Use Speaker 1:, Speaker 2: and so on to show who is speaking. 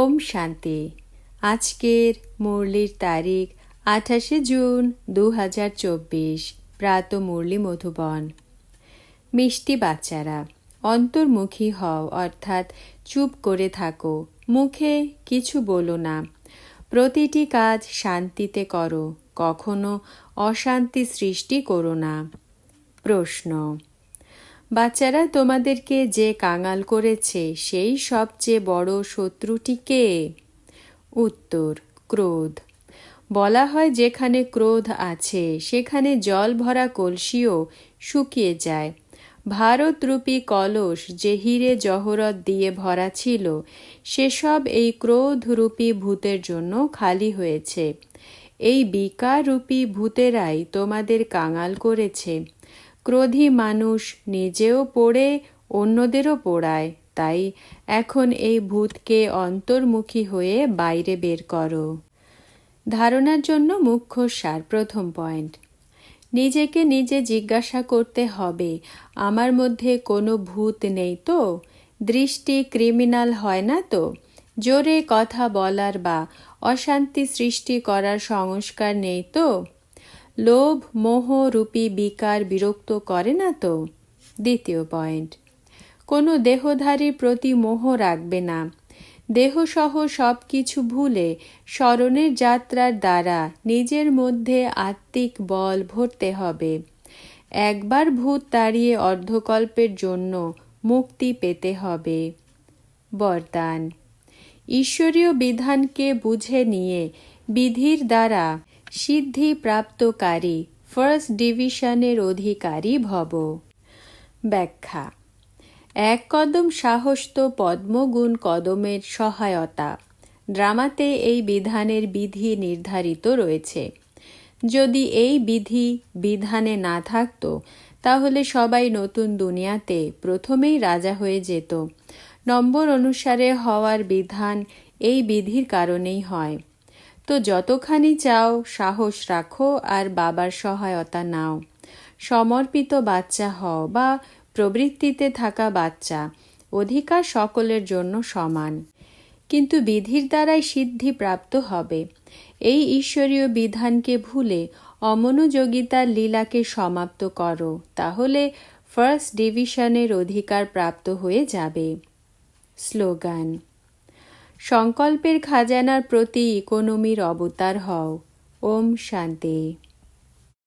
Speaker 1: ওম শান্তি। আজকের মুরলির তারিখ আঠাশে জুন দু হাজার চব্বিশ, প্রাত মুরলি মধুবন। মিষ্টি বাচ্চারা, অন্তর্মুখী হও, অর্থাৎ চুপ করে থাকো, মুখে কিছু বলো না। প্রতিটি কাজ শান্তিতে করো, কখনো অশান্তি সৃষ্টি করো না। প্রশ্ন বাচ্চারা তোমাদেরকে যে কাঙাল করেছে, সেই সবচেয়ে বড় শত্রুটিকে? উত্তর, ক্রোধ। বলা হয় যেখানে ক্রোধ আছে, সেখানে জল ভরা কলসিও শুকিয়ে যায়। ভারতরূপী কলস যে হিরে জহরত দিয়ে ভরা ছিল, সেসব এই ক্রোধরূপী ভূতের জন্য খালি হয়েছে। এই বিকাররূপী ভূতেরাই তোমাদের কাঙাল করেছে। ক্রোধী মানুষ নিজেও পড়ে, অন্যদেরও পোড়ায়। তাই এখন এই ভূতকে অন্তর্মুখী হয়ে বাইরে বের করো। ধারণার জন্য মুখ্য সার প্রথম পয়েন্ট। নিজেকে নিজে জিজ্ঞাসা করতে হবে, আমার মধ্যে কোনো ভূত নেই তো? দৃষ্টি ক্রিমিনাল হয় না তো? জোরে কথা বলার বা অশান্তি সৃষ্টি করার সংস্কার নেই তো? লোভ, মোহ রূপী বিকার বিরক্ত করে না তো? দ্বিতীয় পয়েন্ট। কোনো দেহধারীর প্রতি মোহ রাখবে না। দেহসহ সব কিছু ভুলে স্মরণের যাত্রার দ্বারা নিজের মধ্যে আত্মিক বল ভরতে হবে। একবার ভূত তাড়িয়ে অর্ধকল্পের জন্য মুক্তি পেতে হবে। বরদান। ঈশ্বরীয় বিধানকে বুঝে নিয়ে বিধির দ্বারা সিদ্ধি প্রাপ্তকারী ফার্স্ট ডিভিশনের অধিকারী ভব। ব্যাখ্যা, এক কদম সাহস তো পদ্মগুণ কদমের সহায়তা। ড্রামাতে এই বিধানের বিধি নির্ধারিত রয়েছে। যদি এই বিধি বিধানে না থাকতো, তাহলে সবাই নতুন দুনিয়াতে প্রথমেই রাজা হয়ে যেত। নম্বর অনুসারে হওয়ার বিধান এই বিধির কারণেই হয়। তো যতখানি চাও সাহস রাখো আর বাবার সহায়তা নাও। সমর্পিত বাচ্চা হও বা প্রবৃত্তিতে থাকা বাচ্চা অধিকার সকলের জন্য সমান। কিন্তু বিধির দ্বারাই সিদ্ধি প্রাপ্ত হবে। এই ঈশ্বরীয় বিধানকে ভুলে অমনোযোগিতার লীলাকে সমাপ্ত করো, তাহলে ফার্স্ট ডিভিশনের অধিকার প্রাপ্ত হয়ে যাবে। স্লোগান সংকল্পের খাজানার প্রতি ইকোনমির অবতার হও। ওম শান্তি।